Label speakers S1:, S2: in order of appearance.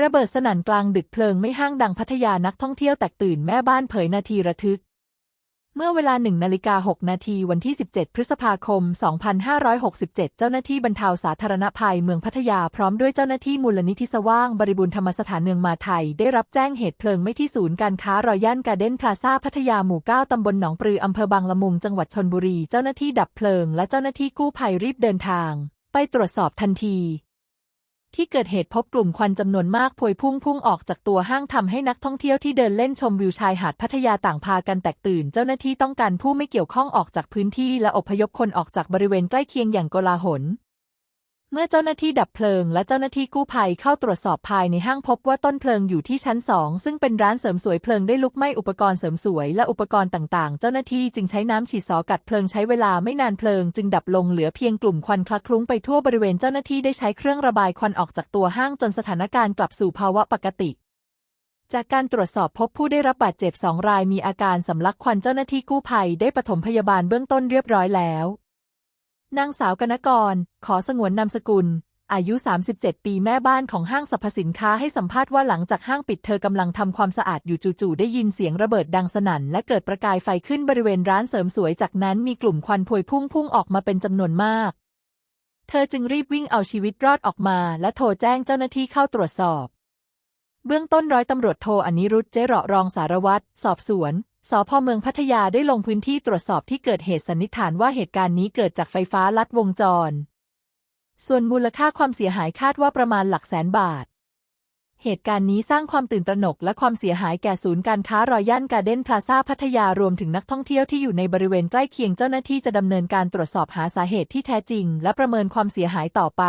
S1: ระเบิดสนั่นกลางดึกเพลิงไม่ห้างดังพัทยานักท่องเที่ยวแตกตื่นแม่บ้านเผยนาทีระทึก เมื่อเวลาหนึ่งนาฬิกาหกนาทีวันที่ 17 พฤษภาคม 2567 เจ้าหน้าที่บรรเทาสาธารณภัยเมืองพัทยาพร้อมด้วยเจ้าหน้าที่มูลนิธิสว่างบริบูรณ์ธรรมสถานเนืองมาไทย ได้รับแจ้งเหตุเพลิงไหม้ที่ศูนย์การค้ารอยัลการ์เด้นพลาซาพัทยาหมู่ 9 ตำบลหนองปลืออำเภอบางละมุงจังหวัดชนบุรี เจ้าหน้าที่ดับเพลิง และเจ้าหน้าที่กู้ภัยรีบเดินทาง ไปตรวจสอบทันที ที่เกิดเหตุพบกลุ่มควันจำนวนมากพวยพุ่งพุ่งออกจากตัวห้างทำให้นักท่องเที่ยวที่เดินเล่นชมวิวชายหาดพัทยาต่างพากันแตกตื่น เจ้าหน้าที่ต้องการผู้ไม่เกี่ยวข้องออกจากพื้นที่และอพยพคนออกจากบริเวณใกล้เคียงอย่างโกลาหล เมื่อเจ้าหน้าที่ดับเพลิงและเจ้าหน้าที่กู้ภัยเข้าตรวจสอบภายในห้างพบว่าต้นเพลิงอยู่ที่ชั้นสองซึ่งเป็นร้านเสริมสวยเพลิงได้ลุกไหม้อุปกรณ์เสริมสวยและอุปกรณ์ต่างๆ เจ้าหน้าที่จึงใช้น้ำฉีดสอกัดเพลิงใช้เวลาไม่นานเพลิงจึงดับลงเหลือเพียงกลุ่มควันคละคลุ้งไปทั่วบริเวณเจ้าหน้าที่ได้ใช้เครื่องระบายควันออกจากตัวห้างจนสถานการณ์กลับสู่ภาวะปกติจากการตรวจสอบพบผู้ได้รับบาดเจ็บสองรายมีอาการสำลักควันเจ้าหน้าที่กู้ภัยได้ปฐมพยาบาลเบื้องต้นเรียบร้อยแล้ว นางสาวกนกร ขอสงวนนามสกุล อายุ 37 ปีแม่บ้านของห้างสรรพสินค้าให้สัมภาษณ์ว่าหลังจากห้างปิดเธอกำลังทำความสะอาดอยู่จู่ๆได้ยินเสียงระเบิดดังสนั่น และเกิดประกายไฟขึ้นบริเวณร้านเสริมสวยจากนั้นมีกลุ่มควันพวยพุ่งพุ่งออกมาเป็นจำนวนมาก เธอจึงรีบวิ่งเอาชีวิตรอดออกมา และโทรแจ้งเจ้าหน้าที่เข้าตรวจสอบ เบื้องต้นร้อยตำรวจโทอนิรุทธเจเราะรองสารวัตรสอบสวน สพเมืองพัทยาได้ลงพื้นที่ตรวจสอบที่เกิดเหตุสันนิษฐานว่าเหตุการณ์นี้เกิดจากไฟฟ้าลัดวงจร ส่วนมูลค่าความเสียหายคาดว่าประมาณหลักแสนบาท เหตุการณ์นี้สร้างความตื่นตระหนกและความเสียหายแก่ศูนย์การค้ารอยัลการ์เด้นพลาซ่าพัทยารวมถึงนักท่องเที่ยวที่อยู่ในบริเวณใกล้เคียงเจ้าหน้าที่จะดำเนินการตรวจสอบหาสาเหตุที่แท้จริง และประเมินความเสียหายต่อไป